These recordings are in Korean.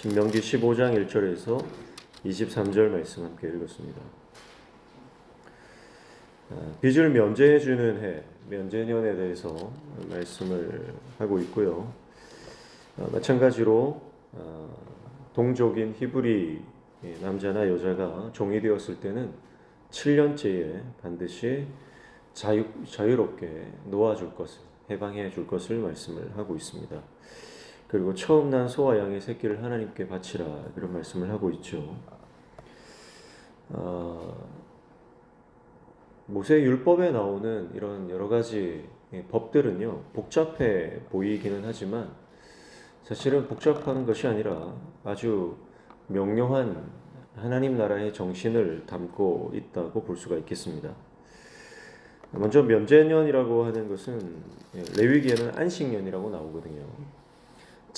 신명기 15장 1절에서 23절 말씀 함께 읽었습니다. 아, 빚을 면제해 주는 해, 면제년에 대해서 말씀을 하고 있고요. 아, 마찬가지로 아, 동족인 히브리 남자나 여자가 종이 되었을 때는 7년째에 반드시 자유, 자유롭게 놓아줄 것을 해방해 줄 것을 말씀을 하고 있습니다. 그리고 처음 난 소와 양의 새끼를 하나님께 바치라 그런 말씀을 하고 있죠. 어, 모세 율법에 나오는 이런 여러 가지 법들은요 복잡해 보이기는 하지만 사실은 복잡한 것이 아니라 아주 명료한 하나님 나라의 정신을 담고 있다고 볼 수가 있겠습니다. 먼저 면제년이라고 하는 것은 레위기에는 안식년이라고 나오거든요.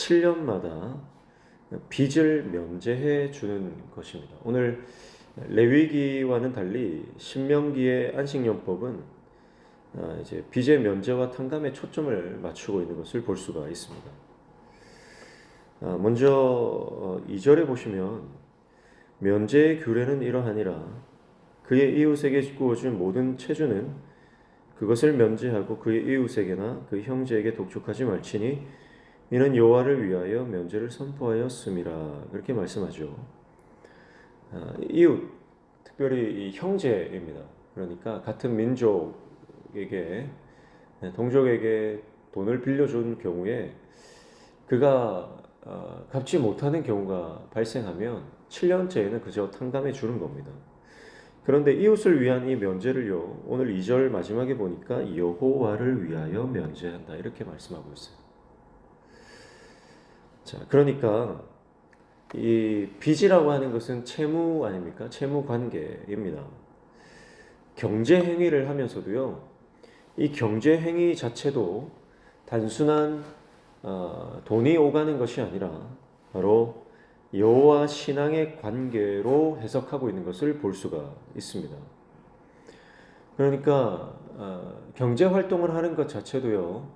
7년마다 빚을 면제해 주는 것입니다. 오늘 레위기와는 달리 신명기의 안식년법은 아, 이제 빚의 면제와 탕감에 초점을 맞추고 있는 것을 볼 수가 있습니다. 아, 먼저 2절에 보시면 면제의 규례는 이러하니라 그의 이웃에게 구워준 모든 체주는 그것을 면제하고 그의 이웃에게나 그 형제에게 독촉하지 말지니 이는 여호와를 위하여 면제를 선포하였음이라 그렇게 말씀하죠. 아, 이웃 특별히 이 형제입니다. 그러니까 같은 민족에게 네, 동족에게 돈을 빌려준 경우에 그가 어, 갚지 못하는 경우가 발생하면 7년째에는 그저 탕감해 주는 겁니다. 그런데 이웃을 위한 이 면제를요. 오늘 2절 마지막에 보니까 여호와를 위하여 면제한다 이렇게 말씀하고 있어요. 자, 그러니까 이 빚이라고 하는 것은 채무 아닙니까? 채무 관계입니다. 경제 행위를 하면서도요. 이 경제 행위 자체도 단순한 어, 돈이 오가는 것이 아니라 바로 여호와 신앙의 관계로 해석하고 있는 것을 볼 수가 있습니다. 그러니까 어, 경제 활동을 하는 것 자체도요.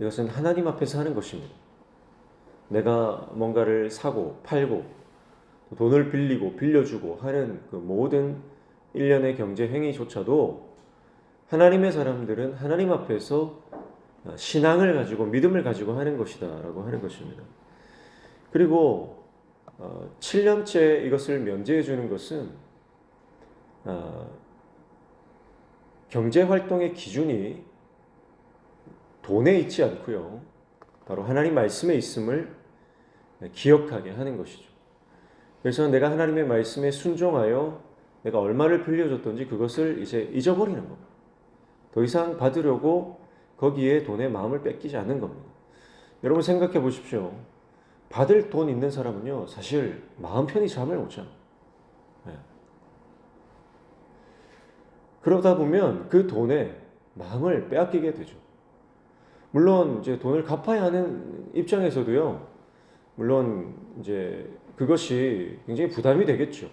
이것은 하나님 앞에서 하는 것입니다. 내가 뭔가를 사고 팔고 돈을 빌리고 빌려주고 하는 그 모든 일련의 경제 행위조차도 하나님의 사람들은 하나님 앞에서 신앙을 가지고 믿음을 가지고 하는 것이다라고 하는 것입니다. 그리고 7년째 이것을 면제해 주는 것은 경제 활동의 기준이 돈에 있지 않고요. 바로 하나님 말씀에 있음을 기억하게 하는 것이죠. 그래서 내가 하나님의 말씀에 순종하여 내가 얼마를 빌려줬던지 그것을 이제 잊어버리는 겁니다. 더 이상 받으려고 거기에 돈에 마음을 뺏기지 않는 겁니다. 여러분 생각해 보십시오. 받을 돈 있는 사람은요, 사실 마음 편히 잠을 못 자요. 네. 그러다 보면 그 돈에 마음을 빼앗기게 되죠. 물론 이제 돈을 갚아야 하는 입장에서도요, 물론 이제 그것이 굉장히 부담이 되겠죠.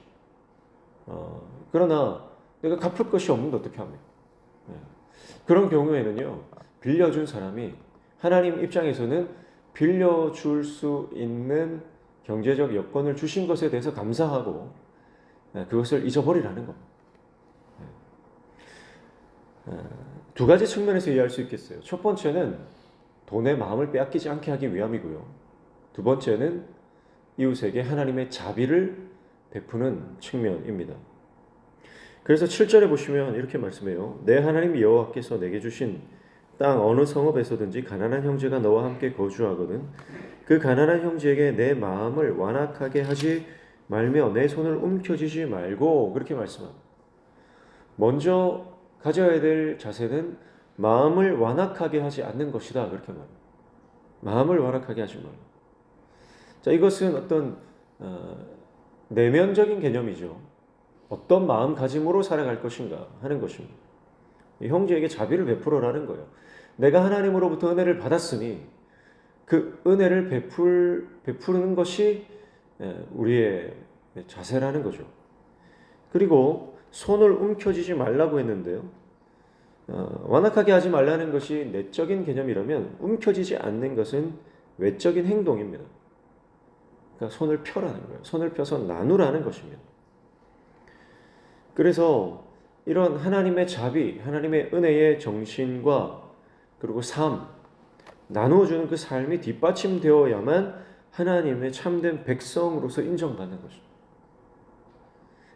어, 그러나 내가 갚을 것이 없는데 어떻게 합니까? 네. 그런 경우에는요, 빌려준 사람이 하나님 입장에서는 빌려줄 수 있는 경제적 여건을 주신 것에 대해서 감사하고 네, 그것을 잊어버리라는 겁니다. 네. 어, 두 가지 측면에서 이해할 수 있겠어요. 첫 번째는 돈의 마음을 빼앗기지 않게 하기 위함이고요. 두 번째는 이웃에게 하나님의 자비를 베푸는 측면입니다. 그래서 7절에 보시면 이렇게 말씀해요. 내 하나님 여호와께서 내게 주신 땅 어느 성읍에서든지 가난한 형제가 너와 함께 거주하거든 그 가난한 형제에게 내 마음을 완악하게 하지 말며 내 손을 움켜쥐지 말고 그렇게 말씀합니다. 먼저 가져야 될 자세는 마음을 완악하게 하지 않는 것이다 그렇게 말합니다. 마음을 완악하게 하지 말고 자, 이것은 어떤 어, 내면적인 개념이죠. 어떤 마음가짐으로 살아갈 것인가 하는 것입니다. 형제에게 자비를 베풀어라는 거예요. 내가 하나님으로부터 은혜를 받았으니 그 은혜를 베풀 베푸는 것이 예, 우리의 자세라는 거죠. 그리고 손을 움켜쥐지 말라고 했는데요. 어, 완악하게 하지 말라는 것이 내적인 개념이라면 움켜쥐지 않는 것은 외적인 행동입니다. 그러니까 손을 펴라는 거예요. 손을 펴서 나누라는 것입니다. 그래서 이런 하나님의 자비, 하나님의 은혜의 정신과 그리고 삶, 나누어주는 그 삶이 뒷받침되어야만 하나님의 참된 백성으로서 인정받는 것입니다.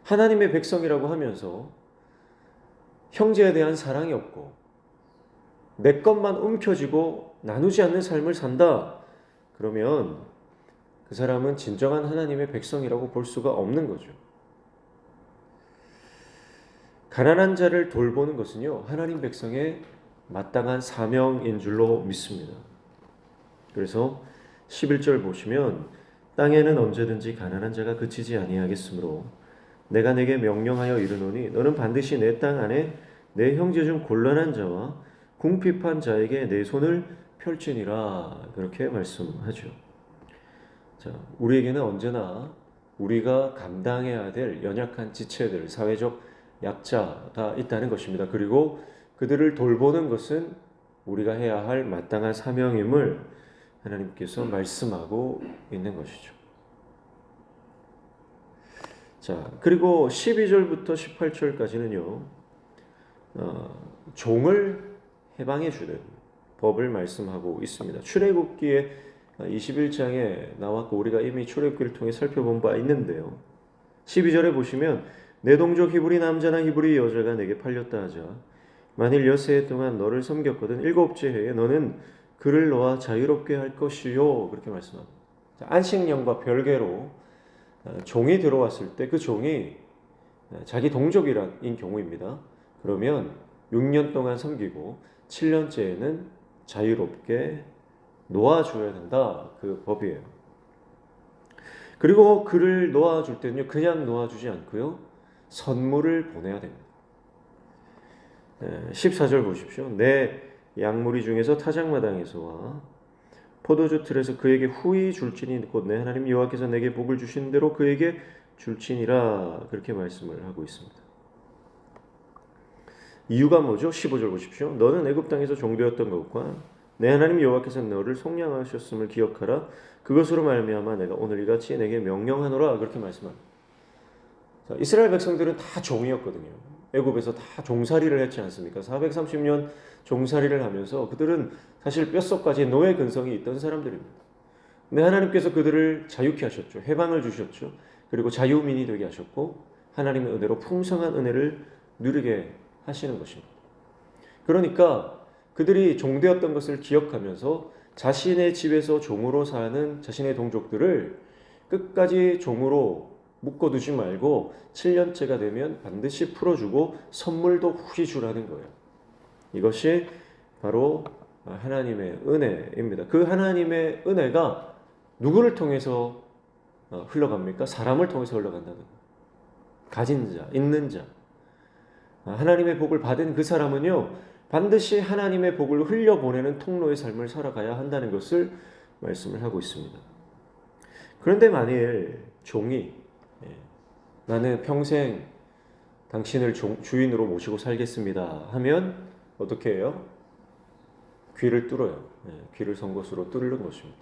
하나님의 백성이라고 하면서 형제에 대한 사랑이 없고 내 것만 움켜쥐고 나누지 않는 삶을 산다. 그러면 그 사람은 진정한 하나님의 백성이라고 볼 수가 없는 거죠. 가난한 자를 돌보는 것은요, 하나님 백성의 마땅한 사명인 줄로 믿습니다. 그래서 11절 보시면 땅에는 언제든지 가난한 자가 그치지 아니하겠으므로 내가 내게 명령하여 이르노니 너는 반드시 내 땅 안에 내 형제 중 곤란한 자와 궁핍한 자에게 내 손을 펼치니라 그렇게 말씀하죠. 자, 우리에게는 언제나 우리가 감당해야 될 연약한 지체들, 사회적 약자가 있다는 것입니다. 그리고 그들을 돌보는 것은 우리가 해야 할 마땅한 사명임을 하나님께서 말씀하고 있는 것이죠. 자, 그리고 12절부터 18절까지는요, 어, 종을 해방해 주는 법을 말씀하고 있습니다. 출애굽기에 21장에 나왔고 우리가 이미 출애굽기를 통해 살펴본 바 있는데요. 12절에 보시면 내 동족 히브리 남자나 히브리 여자가 내게 팔렸다 하자 만일 여세 동안 너를 섬겼거든 일곱째 해에 너는 그를 놓아 자유롭게 할 것이요 그렇게 말씀합니다. 안식년과 별개로 어, 종이 들어왔을 때 그 종이 어, 자기 동족이라인 경우입니다. 그러면 6년 동안 섬기고 7년째에는 자유롭게 놓아줘야 된다. 그 법이에요. 그리고 그를 놓아줄 때는요, 그냥 놓아주지 않고요, 선물을 보내야 됩니다. 14절 보십시오. 내 양무리 중에서 타작마당에서와 포도주 틀에서 그에게 후히 줄지니 곧 내 하나님 여호와께서 내게 복을 주신 대로 그에게 줄지니라 그렇게 말씀을 하고 있습니다. 이유가 뭐죠? 15절 보십시오. 너는 애굽 땅에서 종되었던 것과 내 하나님 여호와께서 너를 속량하셨음을 기억하라. 그것으로 말미암아 내가 오늘 이같이 내게 명령하노라 그렇게 말씀합니다. 자, 이스라엘 백성들은 다 종이었거든요. 애굽에서 다 종살이를 했지 않습니까? 430년 종살이를 하면서 그들은 사실 뼛속까지 노예 근성이 있던 사람들입니다. 근데 하나님께서 그들을 자유케 하셨죠. 해방을 주셨죠. 그리고 자유민이 되게 하셨고 하나님의 은혜로 풍성한 은혜를 누리게 하시는 것입니다. 그러니까 그들이 종되었던 것을 기억하면서 자신의 집에서 종으로 사는 자신의 동족들을 끝까지 종으로 묶어두지 말고 7년째가 되면 반드시 풀어주고 선물도 후히 주라는 거예요. 이것이 바로 하나님의 은혜입니다. 그 하나님의 은혜가 누구를 통해서 어, 흘러갑니까? 사람을 통해서 흘러간다는 거예요. 가진 자, 있는 자. 하나님의 복을 받은 그 사람은요, 반드시 하나님의 복을 흘려보내는 통로의 삶을 살아가야 한다는 것을 말씀을 하고 있습니다. 그런데 만일 종이 예, 나는 평생 당신을 주인으로 모시고 살겠습니다 하면 어떻게 해요? 귀를 뚫어요. 예, 귀를 선것으로 뚫는 것입니다.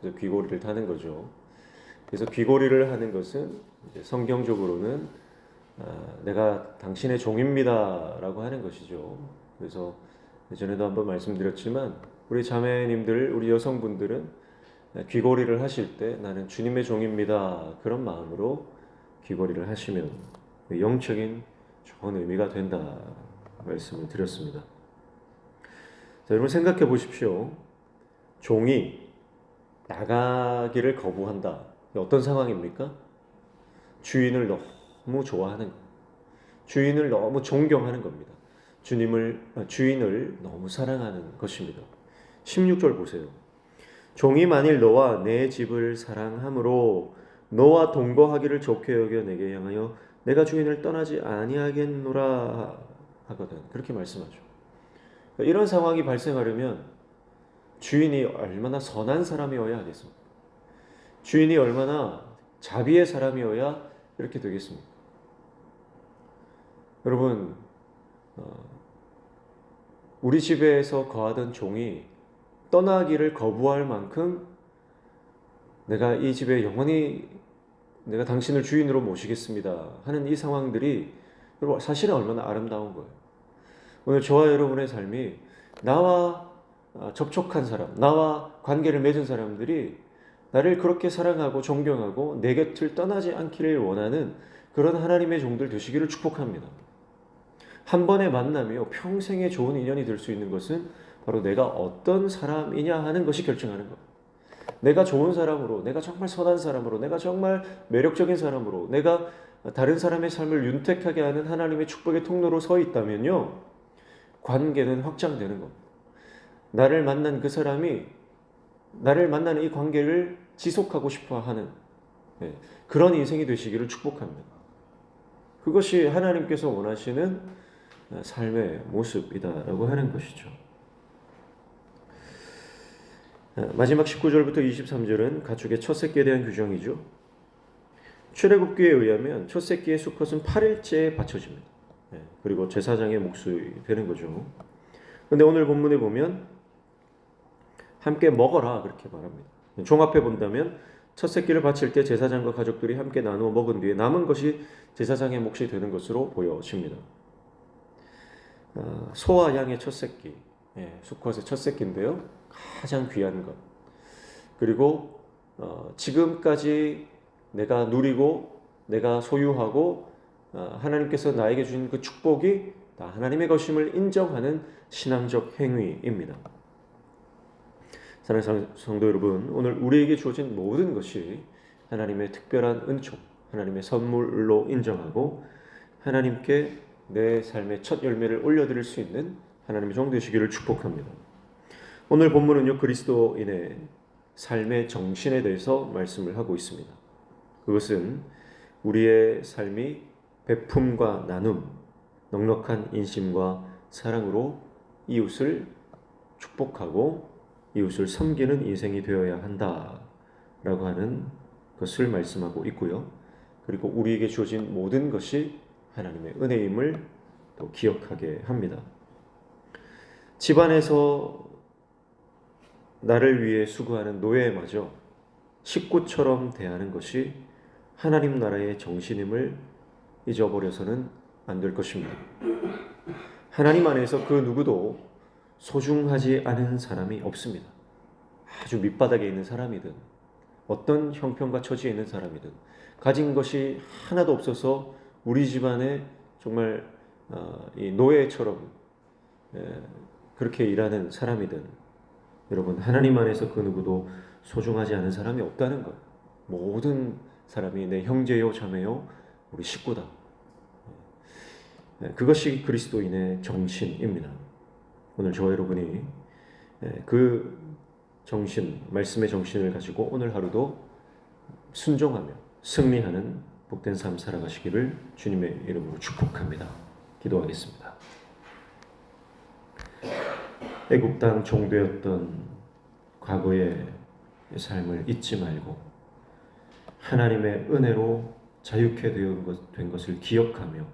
그래서 귀고리를 타는 거죠. 그래서 귀고리를 하는 것은 성경적으로는 아, 내가 당신의 종입니다라고 하는 것이죠. 그래서 예전에도 한번 말씀드렸지만 우리 자매님들, 우리 여성분들은 귀걸이를 하실 때 나는 주님의 종입니다. 그런 마음으로 귀걸이를 하시면 영적인 좋은 의미가 된다 말씀을 드렸습니다. 자, 여러분 생각해 보십시오. 종이 나가기를 거부한다. 어떤 상황입니까? 주인을 너무 좋아하는 주인을 너무 존경하는 겁니다. 주님을 아, 주인을 너무 사랑하는 것입니다. 16절 보세요. 종이 만일 너와 내 집을 사랑함으로 너와 동거하기를 좋게 여겨 내게 향하여 내가 주인을 떠나지 아니하겠노라 하거든. 그렇게 말씀하죠. 그러니까 이런 상황이 발생하려면 주인이 얼마나 선한 사람이어야 하겠습니까? 주인이 얼마나 자비의 사람이어야 이렇게 되겠습니까? 여러분, 어, 우리 집에서 거하던 종이 떠나기를 거부할 만큼 내가 이 집에 영원히 내가 당신을 주인으로 모시겠습니다 하는 이 상황들이 사실은 얼마나 아름다운 거예요. 오늘 저와 여러분의 삶이 나와 어, 접촉한 사람, 나와 관계를 맺은 사람들이 나를 그렇게 사랑하고 존경하고 내 곁을 떠나지 않기를 원하는 그런 하나님의 종들 되시기를 축복합니다. 한 번의 만남이요 평생의 좋은 인연이 될 수 있는 것은 바로 내가 어떤 사람이냐 하는 것이 결정하는 것. 내가 좋은 사람으로, 내가 정말 선한 사람으로, 내가 정말 매력적인 사람으로, 내가 다른 사람의 삶을 윤택하게 하는 하나님의 축복의 통로로 서 있다면요, 관계는 확장되는 겁니다. 나를 만난 그 사람이 나를 만나는 이 관계를 지속하고 싶어 하는 네, 그런 인생이 되시기를 축복합니다. 그것이 하나님께서 원하시는 삶의 모습이다라고 하는 것이죠. 마지막 19절부터 23절은 가축의 첫 새끼에 대한 규정이죠. 출애굽기에 의하면 첫 새끼의 수컷은 8일째에 바쳐집니다. 네, 그리고 제사장의 몫이 되는 거죠. 근데 오늘 본문에 보면 함께 먹어라 그렇게 말합니다. 종합해 본다면 첫 새끼를 바칠 때 제사장과 가족들이 함께 나누어 먹은 뒤에 남은 것이 제사장의 몫이 되는 것으로 보여집니다. 아, 소와 양의 첫 새끼, 예, 수컷의 첫 새끼인데요. 가장 귀한 것. 그리고 어, 지금까지 내가 누리고 내가 소유하고 어, 하나님께서 나에게 주신 그 축복이 다 하나님의 것임을 인정하는 신앙적 행위입니다. 사랑하는 성도 여러분, 오늘 우리에게 주어진 모든 것이 하나님의 특별한 은총, 하나님의 선물로 인정하고 하나님께 내 삶의 첫 열매를 올려드릴 수 있는 하나님의 종 되시기를 축복합니다. 오늘 본문은요 그리스도인의 삶의 정신에 대해서 말씀을 하고 있습니다. 그것은 우리의 삶이 베품과 나눔, 넉넉한 인심과 사랑으로 이웃을 축복하고 이웃을 섬기는 인생이 되어야 한다라고 하는 것을 말씀하고 있고요. 그리고 우리에게 주어진 모든 것이 하나님의 은혜임을 또 기억하게 합니다. 집안에서 나를 위해 수고하는 노예마저 식구처럼 대하는 것이 하나님 나라의 정신임을 잊어버려서는 안 될 것입니다. 하나님 안에서 그 누구도 소중하지 않은 사람이 없습니다. 아주 밑바닥에 있는 사람이든 어떤 형편과 처지에 있는 사람이든 가진 것이 하나도 없어서 우리 집안에 정말 어, 이 노예처럼 그렇게 일하는 사람이 든 여러분 하나님 안에서 그 누구도 소중하지 않은 사람이 없다는 것. 모든 사람이 내 형제요 자매요 우리 식구다. 그것이 그리스도인의 정신입니다. 오늘 저와 여러분이 그 정신, 말씀의 정신을 가지고 오늘 하루도 순종하며 승리하는 복된 삶 살아가시기를 주님의 이름으로 축복합니다. 기도하겠습니다. 애국 땅 종되었던 과거의 삶을 잊지 말고 하나님의 은혜로 자유케 된 것을 기억하며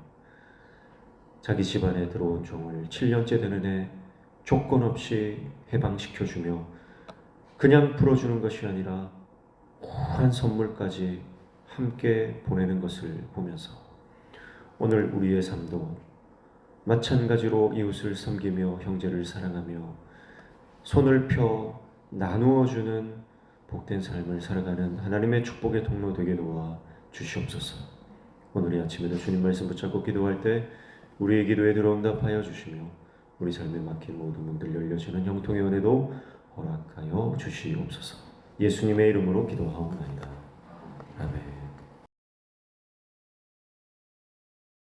자기 집안에 들어온 종을 7년째 되는 해 조건 없이 해방시켜 주며 그냥 풀어주는 것이 아니라 후한 선물까지 함께 보내는 것을 보면서 오늘 우리의 삶도 마찬가지로 이웃을 섬기며 형제를 사랑하며 손을 펴 나누어 주는 복된 삶을 살아가는 하나님의 축복의 통로 되게 도와 주시옵소서. 오늘 이 아침에도 주님 말씀 붙잡고 기도할 때 우리의 기도에 들어응답하여 주시며 우리 삶에 막힌 모든 문들 열려지는 형통의 은혜도 허락하여 주시옵소서. 예수님의 이름으로 기도하옵나이다.